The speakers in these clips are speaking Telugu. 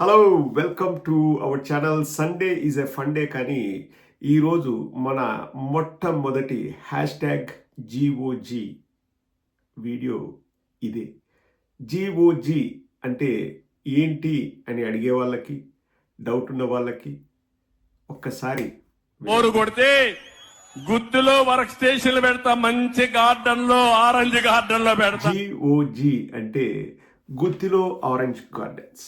Hello welcome to our channel Sunday is a fun day కానీ ఈరోజు మన మొట్టమొదటి హ్యాష్ ట్యాగ్ జీఓజీ వీడియో ఇదే. జీఓజీ అంటే ఏంటి అని అడిగే వాళ్ళకి డౌట్ ఉన్న వాళ్ళకి ఒక్కసారి బోరు కొడితే గుత్తిలో వర్క్ స్టేషన్లు పెడతా మంచి గార్డెన్లో ఆరెంజ్ గార్డెన్లో పెడతా జిఓజి అంటే గుత్తిలో ఆరెంజ్ గార్డెన్స్.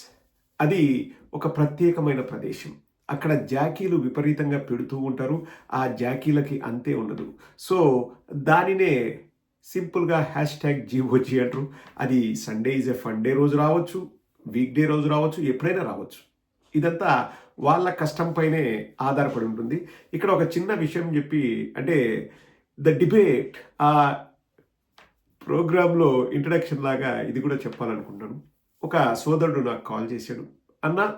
అది ఒక ప్రత్యేకమైన ప్రదేశం. అక్కడ జాకీలు విపరీతంగా పెడుతూ ఉంటారు. ఆ జాకీలకి అంతే ఉండదు. సో దానినే సింపుల్గా హ్యాష్ ట్యాగ్ జీఓజీ అంటారు. అది Sunday is a fun day రోజు రావచ్చు వీక్ డే రోజు రావచ్చు ఎప్పుడైనా రావచ్చు. ఇదంతా వాళ్ళ కష్టంపైనే ఆధారపడి ఉంటుంది. ఇక్కడ ఒక చిన్న విషయం చెప్పి అంటే ద డిబేట్ ఆ ప్రోగ్రాంలో ఇంట్రడక్షన్ లాగా ఇది కూడా చెప్పాలనుకుంటున్నాను. ఒక సోదరుడు నాకు కాల్ చేశాడు. అన్న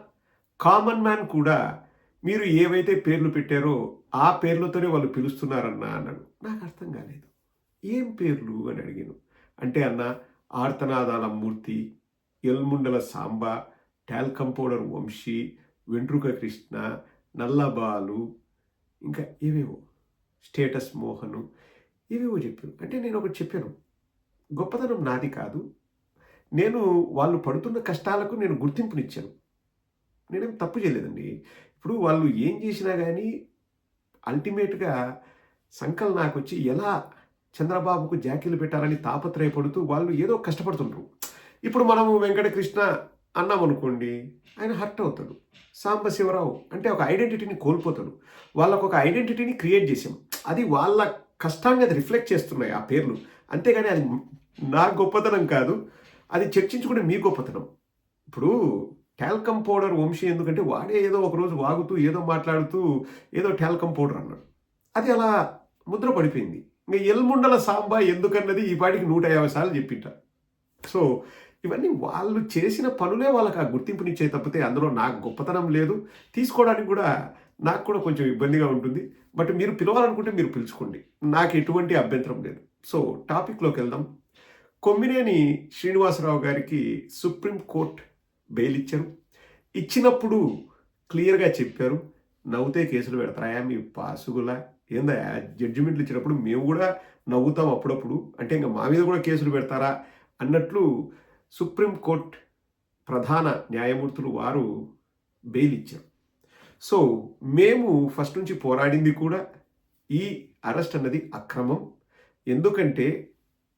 కామన్ మ్యాన్ కూడా మీరు ఏవైతే పేర్లు పెట్టారో ఆ పేర్లతోనే వాళ్ళు పిలుస్తున్నారన్నా అన్నాడు. నాకు అర్థం కాలేదు. ఏం పేర్లు? అని అడిగాను. అంటే అన్న ఆర్తనాదాల మూర్తి ఎల్ముండల సాంబ టాల్కం పౌడర్ వంశీ వెంట్రుక కృష్ణ నల్లబాలు ఇంకా ఏవేవో స్టేటస్ మోహను ఏవేవో చెప్పారు. అంటే నేను ఒకటి చెప్పాను. గొప్పతనం నాది కాదు. నేను వాళ్ళు పడుతున్న కష్టాలకు నేను గుర్తింపునిచ్చాను. నేనేం తప్పు చేయలేదండి. ఇప్పుడు వాళ్ళు ఏం చేసినా కానీ అల్టిమేట్గా సంకల్ నాకు వచ్చి ఎలా చంద్రబాబుకు జాకీలు పెట్టాలని తాపత్రయపడుతూ వాళ్ళు ఏదో కష్టపడుతుంటారు ఇప్పుడు మనము వెంకటకృష్ణ అన్నాం అనుకోండి ఆయన హర్ట్ అవుతాడు. సాంబశివరావు అంటే ఒక ఐడెంటిటీని కోల్పోతాడు. వాళ్ళకు ఒక ఐడెంటిటీని క్రియేట్ చేసాం అది వాళ్ళ కష్టాన్ని అది రిఫ్లెక్ట్ చేస్తున్నాయి ఆ పేర్లు. అంతేగాని అది నా గొప్పతనం కాదు. అది చర్చించుకునే మీ గొప్పతనం. ఇప్పుడు టాల్కమ్ పౌడర్ వంశీ ఎందుకంటే వాడే ఏదో ఒకరోజు వాగుతూ ఏదో మాట్లాడుతూ ఏదో టాల్కమ్ పౌడర్ అన్నాడు. అది అలా ముద్ర పడిపోయింది. ఇంకా ఎల్ముండల సాంబా ఎందుకన్నది ఈ పాటికి నూట యాభై సార్లు చెప్పింట. సో ఇవన్నీ వాళ్ళు చేసిన పనులే వాళ్ళకి ఆ గుర్తింపునిచ్చే తప్పితే అందులో నాకు గొప్పతనం లేదు. తీసుకోవడానికి కూడా నాకు కూడా కొంచెం ఇబ్బందిగా ఉంటుంది. బట్ మీరు పిలవాలనుకుంటే మీరు పిలుచుకోండి. నాకు ఎటువంటి అభ్యంతరం లేదు. సో టాపిక్లోకి వెళ్దాం. కొమ్మినేని శ్రీనివాసరావు గారికి సుప్రీంకోర్టు బెయిల్ ఇచ్చారు. ఇచ్చినప్పుడు క్లియర్గా చెప్పారు. నవ్వుతే కేసులు పెడతారా? మీ పాసుగులా? ఏందా? జడ్జిమెంట్లు ఇచ్చినప్పుడు మేము కూడా నవ్వుతాం అప్పుడప్పుడు. అంటే ఇంకా మా మీద కూడా కేసులు పెడతారా? అన్నట్లు సుప్రీంకోర్టు ప్రధాన న్యాయమూర్తులు వారు బెయిల్ ఇచ్చారు. సో మేము ఫస్ట్ నుంచి పోరాడింది కూడా ఈ అరెస్ట్ అన్నది అక్రమం. ఎందుకంటే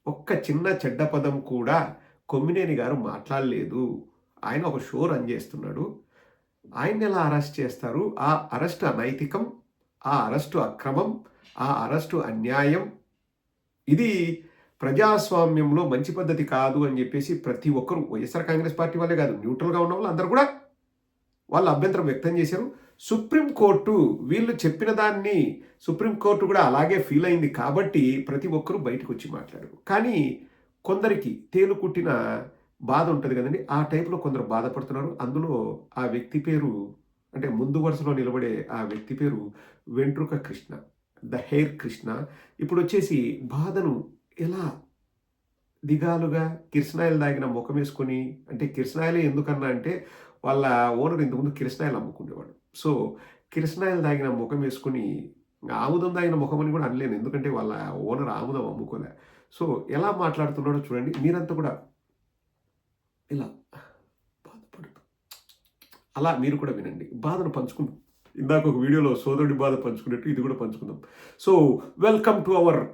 ఒక్క చిన్న చెడ్డ పదం కూడా కొమ్మినేని గారు మాట్లాడలేదు. ఆయన ఒక షో రన్ చేస్తున్నాడు. ఆయన్ని ఎలా అరెస్ట్ చేస్తారు? ఆ అరెస్ట్ అనైతికం ఆ అరెస్టు అక్రమం ఆ అరెస్టు అన్యాయం. ఇది ప్రజాస్వామ్యంలో మంచి పద్ధతి కాదు అని చెప్పేసి ప్రతి ఒక్కరు వైఎస్ఆర్ కాంగ్రెస్ పార్టీ వాళ్ళే కాదు న్యూట్రల్గా ఉన్న వాళ్ళు అందరూ కూడా వాళ్ళు అభ్యంతరం వ్యక్తం చేశారు. సుప్రీంకోర్టు వీళ్ళు చెప్పిన దాన్ని సుప్రీంకోర్టు కూడా అలాగే ఫీల్ అయింది కాబట్టి ప్రతి ఒక్కరూ బయటకు వచ్చి మాట్లాడారు. కానీ కొందరికి తేలు కుట్టిన బాధ ఉంటుంది కదండి. ఆ టైప్లో కొందరు బాధపడుతున్నారు. అందులో ఆ వ్యక్తి పేరు అంటే ముందు వరుసలో నిలబడే ఆ వ్యక్తి పేరు వెంట్రుక కృష్ణ ద హెయిర్ కృష్ణ. ఇప్పుడు వచ్చేసి బాధను ఎలా దిగాలుగా కిరసనాయలు దాగిన ముఖం వేసుకొని అంటే కిరసనాయలే ఎందుకన్నా అంటే వాళ్ళ ఓనర్ ఇంతకుముందు కిరసనాయలు అమ్ముకునేవాడు. సో కిరసనాయలు తాగిన ముఖం వేసుకుని ఆముదం తాగిన ముఖం అని కూడా అనలేను. ఎందుకంటే వాళ్ళ ఓనర్ ఆముదం అమ్ముకోలే. సో ఎలా మాట్లాడుతున్నాడో చూడండి. మీరంతా కూడా ఇలా బాధపడుతూ. అలా మీరు కూడా వినండి. బాధను పంచుకుందాం. ఇందాక ఒక వీడియోలో సోదరుడి బాధ పంచుకున్నట్టు ఇది కూడా పంచుకుందాం. So welcome to our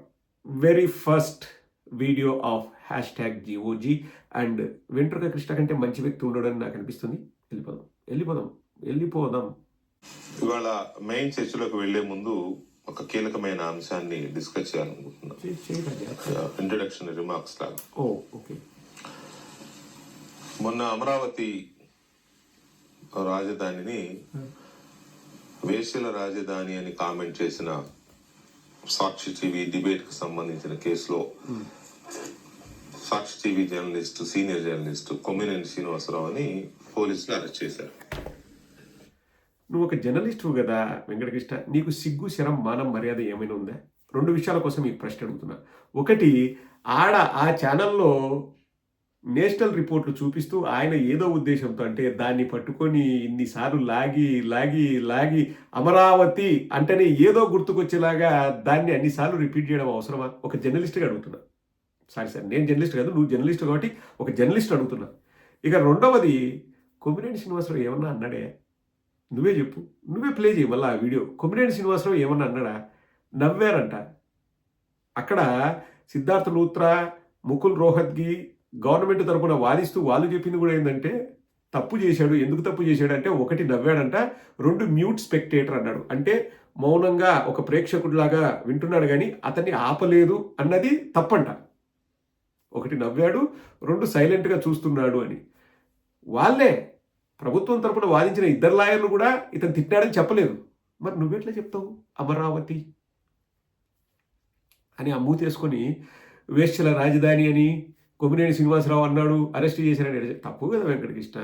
very first video of hashtag GOG. And వెంట్రుక కృష్ణ కంటే మంచి వ్యక్తి ఉండడని నాకు అనిపిస్తుంది. వెళ్ళిపోదాం. వెళ్ళిపోదాం. వెళ్ళిపోదాం. ఇవాళ మెయిన్ చర్చలోకి వెళ్ళే ముందు ఒక కీలకమైన అంశాన్ని డిస్కస్ చేయాలనుకుంటున్నా. చేయి- చేయి రాజా. ఇంట్రడక్షన్ రిమార్క్స్ లాగా. ఓకే. మొన్న అమరావతి రాజధానిని వేశ్యల రాజధాని అని కామెంట్ చేసిన సాక్షి టీవీ డిబేట్కు సంబంధించిన కేసులో Sakshi TV journalist senior journalist Kommineni Srinivasarao అని పోలీసులు అరెస్ట్ చేశారు. నువ్వు ఒక జర్నలిస్టు కదా వెంకటకృష్ణ. నీకు సిగ్గు శరం మానం మర్యాద ఏమైనా ఉందా? రెండు విషయాల కోసం మీకు ప్రశ్న అడుగుతున్నా. ఒకటి ఆడ ఆ ఛానల్లో నేషనల్ రిపోర్ట్లు చూపిస్తూ ఆయన ఏదో ఉద్దేశంతో అంటే దాన్ని పట్టుకొని ఇన్నిసార్లు లాగి లాగి లాగి అమరావతి అంటేనే ఏదో గుర్తుకొచ్చేలాగా దాన్ని అన్నిసార్లు రిపీట్ చేయడం అవసరమా? ఒక జర్నలిస్ట్గా అడుగుతున్నా. సారీ సార్ నేను జర్నలిస్ట్ కాదు నువ్వు జర్నలిస్ట్ కాబట్టి ఒక జర్నలిస్ట్ అడుగుతున్నా. ఇక రెండవది కొమ్మినేని శ్రీనివాసరావు ఏమన్నా అన్నాడే? నువ్వే చెప్పు. నువ్వే ప్లే చేయి మళ్ళీ ఆ వీడియో. కొమ్మినేని శ్రీనివాసరావు ఏమన్నా అన్నాడా? నవ్వారంట. అక్కడ సిద్ధార్థ లూత్రా ముకుల్ రోహత్గి గవర్నమెంట్ తరపున వాదిస్తూ వాళ్ళు చెప్పింది కూడా ఏంటంటే తప్పు చేశాడు. ఎందుకు తప్పు చేశాడు అంటే ఒకటి నవ్వాడంట రెండు మ్యూట్ స్పెక్టేటర్ అన్నాడు. అంటే మౌనంగా ఒక ప్రేక్షకుడిలాగా వింటున్నాడు కానీ అతన్ని ఆపలేదు అన్నది తప్పంట. ఒకటి నవ్వాడు రెండు సైలెంట్గా చూస్తున్నాడు అని. వాళ్ళే ప్రభుత్వం తరపున వాదించిన ఇద్దరు లాయర్లు కూడా ఇతను తిట్టాడని చెప్పలేదు. మరి నువ్వెట్లా చెప్తావు? అమరావతి అని అమ్ము మూతేసుకొని వేశ్యల రాజధాని అని కొమ్మినేని శ్రీనివాసరావు అన్నాడు అరెస్ట్ చేశారని తప్పు కదా వెంకటకృష్ణ.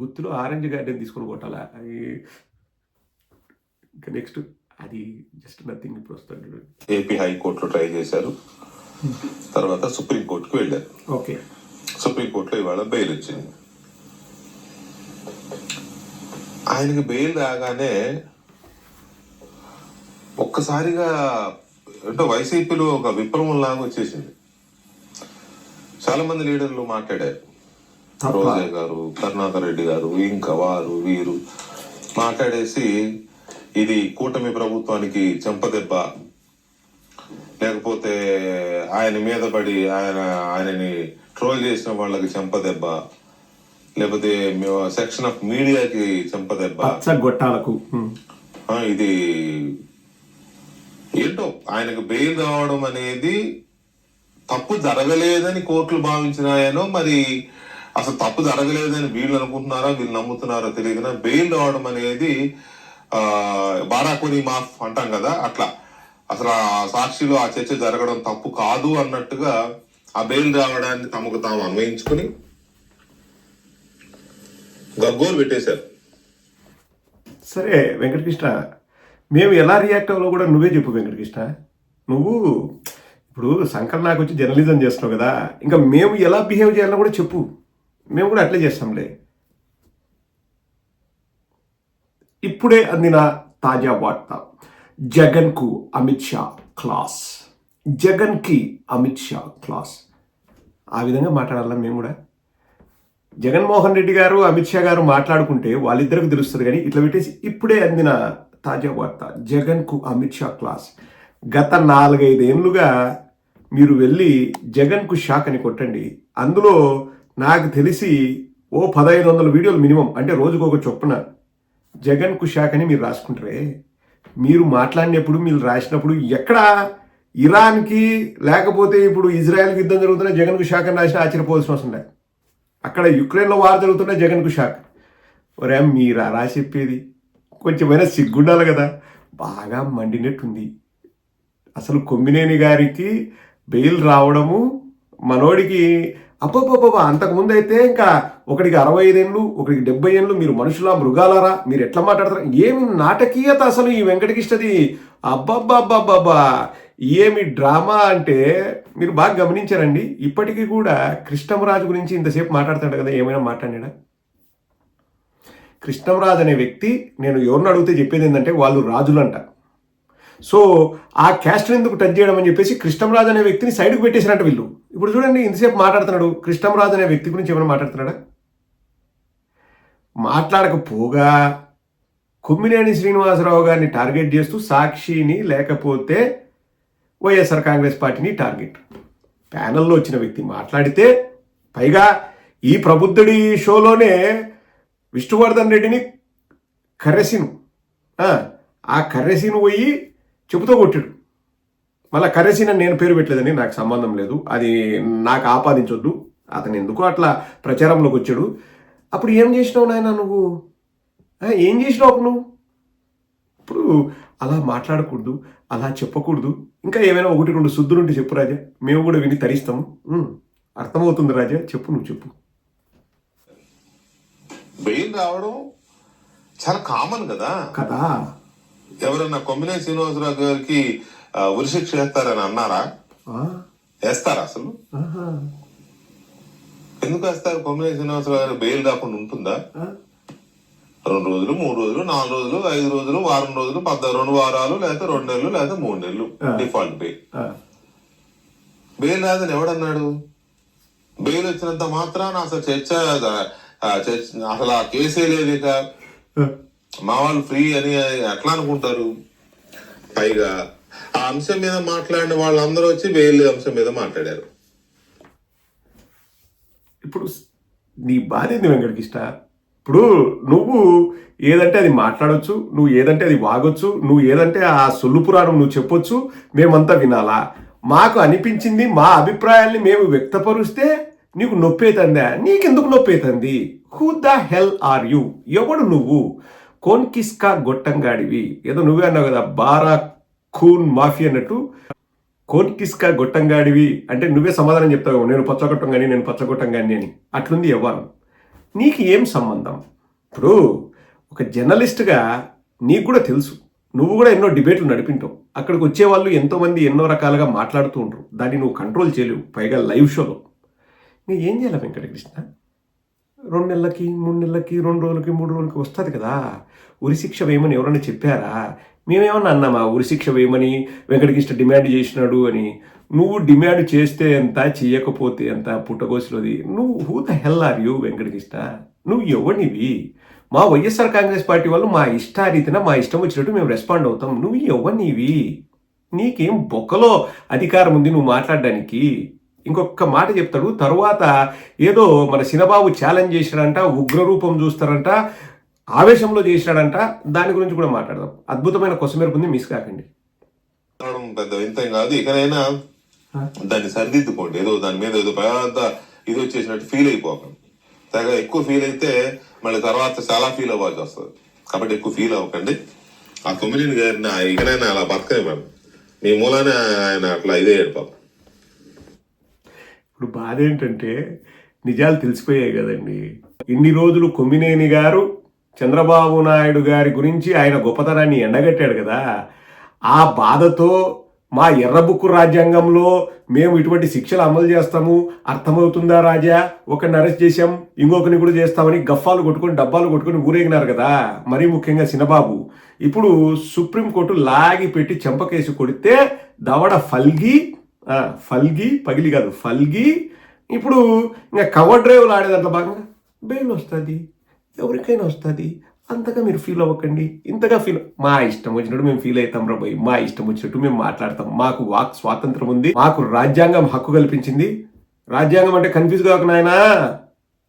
గుత్తులో ఆరెంజ్ గార్డెన్ తీసుకొని కొట్టాలా అది ఇంకా నెక్స్ట్ అది జస్ట్ నథింగ్ ఇప్పుడు వస్తాడు ఏపీ హైకోర్టులో ట్రై చేశారు. తర్వాత సుప్రీంకోర్టుకు వెళ్ళారు. ఓకే. సుప్రీంకోర్టులో ఇవాళ బెయిల్ వచ్చింది. ఆయనకి బెయిల్ రాగానే ఒక్కసారిగా అంటే వైసీపీలో ఒక విప్లవం లాగా వచ్చేసింది. చాలా మంది లీడర్లు మాట్లాడారు. తప్ప. రోజా గారు కరుణాకర్ రెడ్డి గారు ఇంకా వారు వీరు మాట్లాడేసి ఇది కూటమి ప్రభుత్వానికి చెంపదెబ్బ లేకపోతే ఆయన మీద పడి ఆయన ఆయనని ట్రోల్ చేసిన వాళ్ళకి చెంపదెబ్బ లేకపోతే సెక్షన్ ఆఫ్ మీడియాకి చెంపదెబ్బ గొట్టాలకు ఇది ఏంటో ఆయనకు బెయిల్ రావడం అనేది తప్పు జరగలేదని కోర్టులు భావించినాయనో మరి అసలు తప్పు జరగలేదని వీళ్ళు అనుకుంటున్నారా వీళ్ళు నమ్ముతున్నారో తెలియదు. బెయిల్ రావడం అనేది ఆ బారాకోని మాఫ్ అంటాం కదా అట్లా. అసలు ఆ సాక్షిలో ఆ చర్చ జరగడం తప్పు కాదు అన్నట్టుగా ఆ బెయిల్ రావడాన్ని తమకు తాము అన్వయించుకుని గగ్గోలు పెట్టేశారు. సరే వెంకటకృష్ణ మేము ఎలా రియాక్ట్ అవ్వాలో కూడా నువ్వే చెప్పు వెంకటకృష్ణ. నువ్వు ఇప్పుడు శంకర్ నాకు వచ్చి జర్నలిజం చేస్తున్నావు కదా ఇంకా మేము ఎలా బిహేవ్ చేయాలో కూడా చెప్పు. మేము కూడా అట్లే చేస్తాంలే. ఇప్పుడే అందిన తాజా వార్త. జగన్కు అమిత్ షా క్లాస్. జగన్కి అమిత్ షా క్లాస్. ఆ విధంగా మాట్లాడాలా మేము కూడా? జగన్మోహన్ రెడ్డి గారు అమిత్ షా గారు మాట్లాడుకుంటే వాళ్ళిద్దరికి తెలుస్తుంది కానీ ఇట్లా పెట్టేసి ఇప్పుడే అందిన తాజా వార్త జగన్కు అమిత్ షా క్లాస్. గత నాలుగైదేళ్ళుగా మీరు వెళ్ళి జగన్కు షాక్ అని కొట్టండి. అందులో నాకు తెలిసి ఓ పదహైదు వందల వీడియోలు మినిమం అంటే రోజుకు ఒక చొప్పున జగన్కు షాక్ అని మీరు రాసుకుంటారే? మీరు మాట్లాడినప్పుడు మీరు రాసినప్పుడు ఎక్కడ ఇరాన్కి లేకపోతే ఇప్పుడు ఇజ్రాయెల్కి యుద్ధం జరుగుతున్న జగన్కు షాక్ అని రాసిన ఆశ్చర్యపోవాల్సిన అవసరం లేదు. అక్కడ యుక్రెయిన్లో వార్ జరుగుతున్న జగన్కు షాక్. ఒరే మీరా రా చెప్పేది కొంచెమైనా సిగ్గుండాలి కదా. బాగా మండినట్టుంది. అసలు కొమ్మినేని గారికి బెయిల్ రావడము మనోడికి అబ్బబ్బబ్బబ్బా అంతకుముందు అయితే ఇంకా ఒకడికి అరవై ఐదేళ్ళు ఒకడికి డెబ్బై ఏళ్ళు మీరు మనుషులా మృగాలారా మీరు ఎట్లా మాట్లాడతారు? ఏమి నాటకీయత అసలు ఈ వెంకటకృష్ణది? అబ్బబ్బబ్బబ్బబ్బా! ఏమి డ్రామా అంటే మీరు బాగా గమనించారండి. ఇప్పటికీ కూడా కృష్ణంరాజు గురించి ఇంతసేపు మాట్లాడుతాడు కదా ఏమైనా మాట్లాడినా కృష్ణంరాజు అనే వ్యక్తి నేను ఎవరిని అడిగితే చెప్పేది ఏంటంటే వాళ్ళు రాజులంట. సో ఆ క్యాస్ట్ ఎందుకు టచ్ చేయడం అని చెప్పేసి కృష్ణంరాజు అనే వ్యక్తిని సైడ్కి పెట్టేసినట్టు వీళ్ళు. ఇప్పుడు చూడండి ఇంతసేపు మాట్లాడుతున్నాడు. కృష్ణంరాజు అనే వ్యక్తి గురించి ఏమైనా మాట్లాడుతున్నాడా? మాట్లాడకపోగా కుమ్మినేని శ్రీనివాసరావు గారిని టార్గెట్ చేస్తూ సాక్షిని లేకపోతే వైఎస్ఆర్ కాంగ్రెస్ పార్టీని టార్గెట్ ప్యానల్లో వచ్చిన వ్యక్తి మాట్లాడితే పైగా ఈ ప్రబుద్ధుడి షోలోనే విష్ణువర్ధన్ రెడ్డిని కర్రెసిను. ఆ, ఆ కర్రెసిను పోయి చెబుతూ కొట్టాడు. మళ్ళీ కర్రెసిన్ అని నేను పేరు పెట్టలేదని నాకు సంబంధం లేదు. అది నాకు ఆపాదించొద్దు. అతను ఎందుకో అట్లా ప్రచారంలోకి వచ్చాడు? అప్పుడు ఏం చేసినావు నాయన నువ్వు? ఏం చేసినావు అప్పుడు నువ్వు? ఇప్పుడు అలా మాట్లాడకూడదు అలా చెప్పకూడదు. ఇంకా ఏమైనా ఒకటి రెండు శుద్ధులుంటే చెప్పు రాజా. మేము కూడా విని తరిస్తాము. అర్థమవుతుంది రాజా. చెప్పు నువ్వు చెప్పు. బెయిల్ రావడం చాలా కామన్ కదా? కదా. ఎవరన్నా కొమ్మినేని శ్రీనివాసరావు గారికి ఉరిశిక్ష చేస్తారని అన్నారా వేస్తారా అసలు. ఎందుకు వేస్తారు కొమ్మినేని శ్రీనివాసరావు గారు బెయిల్ రాకుండా ఉంటుందా? రెండు రోజులు మూడు రోజులు నాలుగు రోజులు ఐదు రోజులు వారం రోజులు పద్ద రెండు వారాలు లేకపోతే రెండు నెలలు లేకపోతే మూడు నెలలు. Default bail. బెయిల్ రాదని ఎవడన్నాడు బెయిల్ వచ్చినంత మాత్రాన అసలు చర్చ అసలు ఆ కేసే లేదు ఇక. మా వాళ్ళు ఫ్రీ అని ఎట్లా అనుకుంటారు. పైగా ఆ అంశం మీద మాట్లాడిన వాళ్ళందరూ వచ్చి వేలు అంశం మీద మాట్లాడారు. ఇప్పుడు నీ బాధ ఏంది వెంకటకృష్ణ ఇప్పుడు నువ్వు ఏదంటే అది మాట్లాడొచ్చు నువ్వు ఏదంటే అది వాగొచ్చు నువ్వు ఏదంటే ఆ సొల్లు పురాణం నువ్వు చెప్పొచ్చు మేమంతా వినాలా? మాకు అనిపించింది మా అభిప్రాయాల్ని మేము వ్యక్తపరుస్తే నీకు నొప్పి అవుతుందా? నీకెందుకు నొప్పి అవుతుంది? Who the hell are you ఎవడు నువ్వు? కోన్కిస్కా గొట్టంగాడివి. ఏదో నువ్వే అన్నావు కదా బారా ఖూన్ మాఫీ అన్నట్టు. కోన్కిస్కా గొట్టంగాడివి అంటే నువ్వే సమాధానం చెప్తావు నేను పచ్చగొట్టం కానీ నేను పచ్చగొట్టం కానీ అని. అట్లుంది ఇవ్వాలి నీకు ఏం సంబంధం? ఇప్పుడు ఒక జర్నలిస్ట్గా నీకు కూడా తెలుసు. నువ్వు కూడా ఎన్నో డిబేట్లు నడిపింటావు. అక్కడికి వచ్చేవాళ్ళు ఎంతోమంది ఎన్నో రకాలుగా మాట్లాడుతూ ఉంటారు. దాన్ని నువ్వు కంట్రోల్ చేయలేవు పైగా లైవ్ షోలో. నువ్వు ఏం చేయాలి వెంకటకృష్ణ? రెండు నెలలకి మూడు నెలలకి రెండు రోజులకి మూడు రోజులకి వస్తుంది కదా. ఉరిశిక్ష వేయమని ఎవరైనా చెప్పారా? మేమేమన్నా అన్నామా ఉరిశిక్ష వేయమని వెంకటకృష్ణ డిమాండ్ చేసినాడు అని? నువ్వు డిమాండ్ చేస్తే ఎంత చేయకపోతే ఎంత పుట్టగోసిలోది? నువ్వు who the hell are you Venkatakrishna? నువ్వు ఎవనివి మా వైఎస్ఆర్ కాంగ్రెస్ పార్టీ వాళ్ళు మా ఇష్టారీతిన మా ఇష్టం వచ్చినట్టు మేము రెస్పాండ్ అవుతాం. నువ్వు ఎవనివి నీకేం బొక్కలో అధికారం ఉంది నువ్వు మాట్లాడడానికి? ఇంకొక మాట చెప్తాడు. తరువాత ఏదో మన సినబాబు ఛాలెంజ్ చేశాడంట ఉగ్రరూపం చూస్తారంట ఆవేశంలో చేశాడంట దాని గురించి కూడా మాట్లాడదాం. అద్భుతమైన కొసమెరుపు ఉంది మిస్ కాకండి. పెద్ద వింతం కాదు ఇకనైనా దాన్ని సరిదిద్దుకోండి. ఏదో దాని మీద ఏదో పెద్ద ఇది వచ్చేసినట్టు ఫీల్ అయిపోకండి. తెగ ఎక్కువ ఫీల్ అయితే మళ్ళీ తర్వాత చాలా ఫీల్ అవ్వాల్సి వస్తుంది. కాబట్టి ఎక్కువ ఫీల్ అవ్వకండి. ఆ తొమ్మిది గారిని ఇకనైనా అలా బతకనివ్వండి. మీ మూలానే ఆయన అట్లా ఇదయ్యాడు పాపం ఇప్పుడు బాధ ఏంటంటే నిజాలు తెలిసిపోయాయి కదండి. ఇన్ని రోజులు కొమ్మినేని గారు చంద్రబాబు నాయుడు గారి గురించి ఆయన గొప్పతనాన్ని ఎండగట్టాడు కదా. ఆ బాధతో మా ఎర్రబుక్కు రాజ్యాంగంలో మేము ఇటువంటి శిక్షలు అమలు చేస్తాము. అర్థమవుతుందా రాజా? ఒకరిని అరెస్ట్ చేశాం ఇంకొకరిని కూడా చేస్తామని గఫాలు కొట్టుకొని డబ్బాలు కొట్టుకొని ఊరేగినారు కదా. మరీ ముఖ్యంగా సినబాబు ఇప్పుడు సుప్రీంకోర్టు లాగి పెట్టి చెంపకేసి కొడితే దవడ ఫల్గి ఫల్గి పగిలి కాదు ఫల్గి. ఇప్పుడు ఇంకా కవర్ డ్రైవ్లు ఆడేదాంట్లో భాగంగా బెయిల్ వస్తుంది ఎవరికైనా వస్తుంది. అంతగా మీరు ఫీల్ అవ్వకండి. ఇంతగా ఫీల్ మా ఇష్టం వచ్చినట్టు మేము ఫీల్ అవుతాం రాబోయ్ మా ఇష్టం వచ్చినట్టు మేము మాట్లాడతాం. మాకు వాక్ స్వాతంత్రం ఉంది. మాకు రాజ్యాంగం హక్కు కల్పించింది. రాజ్యాంగం అంటే కన్ఫ్యూజ్ కాక నాయనా.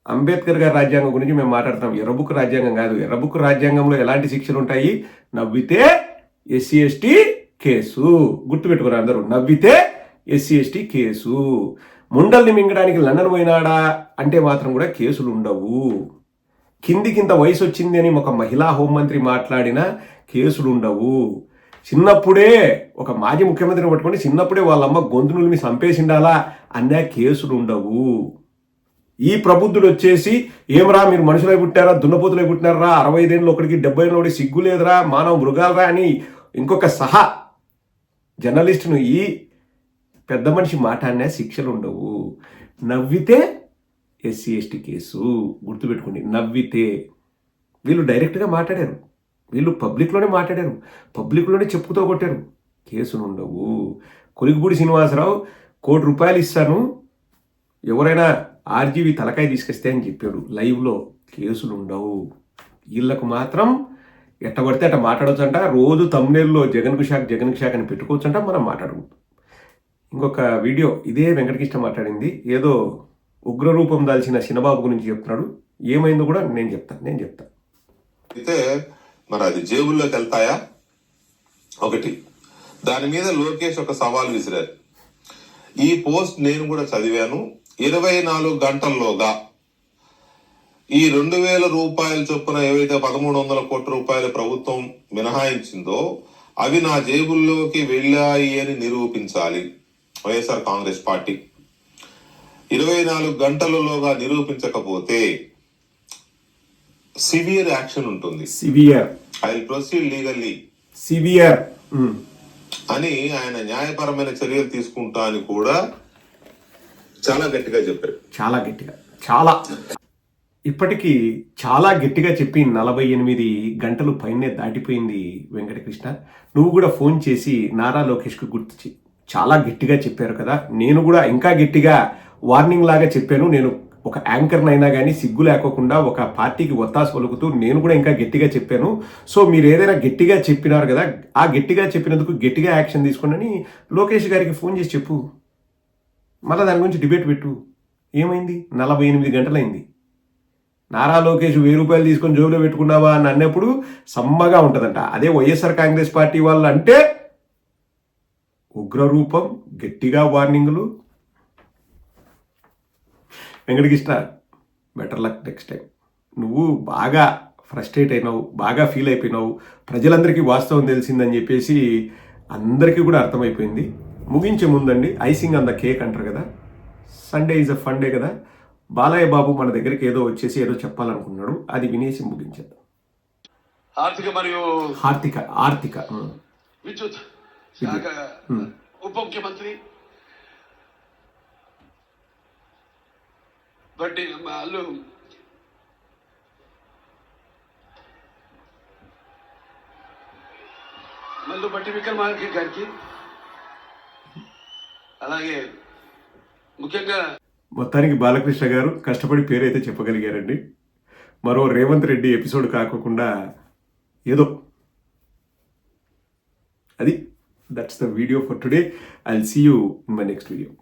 అంబేద్కర్ గారి రాజ్యాంగం గురించి మేము మాట్లాడతాం. ఎర్రబుక్ రాజ్యాంగం కాదు. ఎర్రబుక్ రాజ్యాంగంలో ఎలాంటి శిక్షలు ఉంటాయి? నవ్వితే ఎస్సీ ఎస్టీ కేసు. గుర్తుపెట్టుకున్నారు అందరూ. నవ్వితే ఎస్సీ ఎస్టీ కేసు. ముండల్ని మింగడానికి లండన్ పోయినాడా అంటే మాత్రం కూడా కేసులు ఉండవు కిందికింత వయసు వచ్చింది అని ఒక మహిళా హోంమంత్రి మాట్లాడిన కేసులు ఉండవు చిన్నప్పుడే ఒక మాజీ ముఖ్యమంత్రిని పట్టుకొని చిన్నప్పుడే వాళ్ళమ్మ గొంతునుల్ని చంపేసిండాలా అన్న కేసులు ఉండవు ఈ ప్రబుద్ధుడు వచ్చేసి ఏమరా మీరు మనుషులై పుట్టారా దున్నపోతులై పుట్టినారా అరవై ఐదేళ్ళు ఒకటికి డెబ్బై ఏళ్ళు సిగ్గు లేదురా మానవ మృగాలరా అని ఇంకొక సహా జర్నలిస్టును ఈ పెద్ద మనిషి మాట అనే శిక్షలు ఉండవు. నవ్వితే ఎస్సీ ఎస్టీ కేసు గుర్తుపెట్టుకోండి. నవ్వితే వీళ్ళు డైరెక్ట్గా మాట్లాడారు. వీళ్ళు పబ్లిక్లోనే మాట్లాడారు. పబ్లిక్లోనే చెప్పుతో కొట్టారు. కేసులు ఉండవు. కొలిగిపూడి శ్రీనివాసరావు కోటి రూపాయలు ఇస్తాను. ఎవరైనా ఆర్జీవి తలకాయ తీసుకొస్తే అని చెప్పాడు. లైవ్లో కేసులు ఉండవు. వీళ్ళకు మాత్రం ఎట్ట పడితే అట్ట మాట్లాడొచ్చంట. రోజు తమ్నేల్లో జగన్కు షాక్ జగన్కు షాక్ అని పెట్టుకోవచ్చంట. మనం మాట్లాడుకుంటాం ఇంకొక వీడియో ఇదే వెంకటకృష్ణ మాట్లాడింది. ఏదో ఉగ్రరూపం దాల్చిన చిన్నబాబు గురించి చెప్తున్నాడు. ఏమైందో కూడా నేను చెప్తాను నేను చెప్తాను అయితే మరి అది జేబుల్లోకి వెళ్తాయా? ఒకటి. దాని మీద లోకేష్ ఒక సవాల్ విసిరారు. ఈ పోస్ట్ నేను కూడా చదివాను. ఇరవై నాలుగు గంటల్లోగా ఈ రెండు వేల రూపాయల చొప్పున ఏవైతే పదమూడు వందల కోట్ల రూపాయలు ప్రభుత్వం మినహాయించిందో అవి నా జేబుల్లోకి వెళ్ళాయి అని నిరూపించాలి. YSR Congress party. ఇరవై నాలుగు గంటలలోగా నిరూపించకపోతే సివియర్ యాక్షన్ ఉంటుంది. Severe. I proceed legally. Severe. అని ఆయన న్యాయపరమైన చర్యలు తీసుకుంటా అని కూడా చాలా గట్టిగా చెప్పారు. చాలా గట్టిగా. చాలా. ఇప్పటికీ చాలా గట్టిగా చెప్పి నలభై ఎనిమిది గంటలు పైనే దాటిపోయింది వెంకటకృష్ణ. నువ్వు కూడా ఫోన్ చేసి నారా లోకేష్కి గుర్తు చెయ్యి చాలా గట్టిగా చెప్పారు కదా. నేను కూడా ఇంకా గట్టిగా వార్నింగ్ లాగా చెప్పాను. నేను ఒక యాంకర్ని అయినా కానీ సిగ్గు లేకోకుండా ఒక పార్టీకి ఒత్తాసు పలుకుతూ నేను కూడా ఇంకా గట్టిగా చెప్పాను. సో మీరు ఏదైనా గట్టిగా చెప్పినారు కదా ఆ గట్టిగా చెప్పినందుకు గట్టిగా యాక్షన్ తీసుకోండి అని లోకేష్ గారికి ఫోన్ చేసి చెప్పు. మళ్ళీ దాని గురించి డిబేట్ పెట్టు. ఏమైంది? నలభై ఎనిమిది గంటలైంది. నారా లోకేష్ వెయ్యి రూపాయలు తీసుకొని జోబులో పెట్టుకున్నావా అని అన్నప్పుడు సమ్మగా ఉంటుందంట. అదే వైఎస్ఆర్ కాంగ్రెస్ పార్టీ వాళ్ళు అంటే ఉగ్రరూపం గట్టిగా వార్నింగులు. Venkatakrishna better luck next time. నువ్వు బాగా ఫ్రస్ట్రేట్ అయినావు బాగా ఫీల్ అయిపోయినావు. ప్రజలందరికీ వాస్తవం తెలిసిందని చెప్పేసి అందరికీ కూడా అర్థమైపోయింది. ముగించే ముందండి ఐసింగ్ ఆన్ ద కేక్ అంటారు కదా. సండే ఈజ్ అ ఫండే కదా. బాలయ్య బాబు మన దగ్గరికి ఏదో వచ్చేసి ఏదో చెప్పాలనుకున్నాడు. అది వినేసి ముగించేద్దాం. ఆర్థిక మరియు ఆర్థిక ఆర్థిక. విద్యుత్. ఉప ముఖ్యమంత్రి బట్టి మా అల్లు. మల్లు బట్టి విక్రమార్క గారికి అలాగే ముఖ్యంగా మొత్తానికి బాలకృష్ణ గారు కష్టపడి పేరైతే చెప్పగలిగారండి. మరో రేవంత్ రెడ్డి ఎపిసోడ్ కాకుండా ఏదో అది That's the video for today. I'll see you in my next video.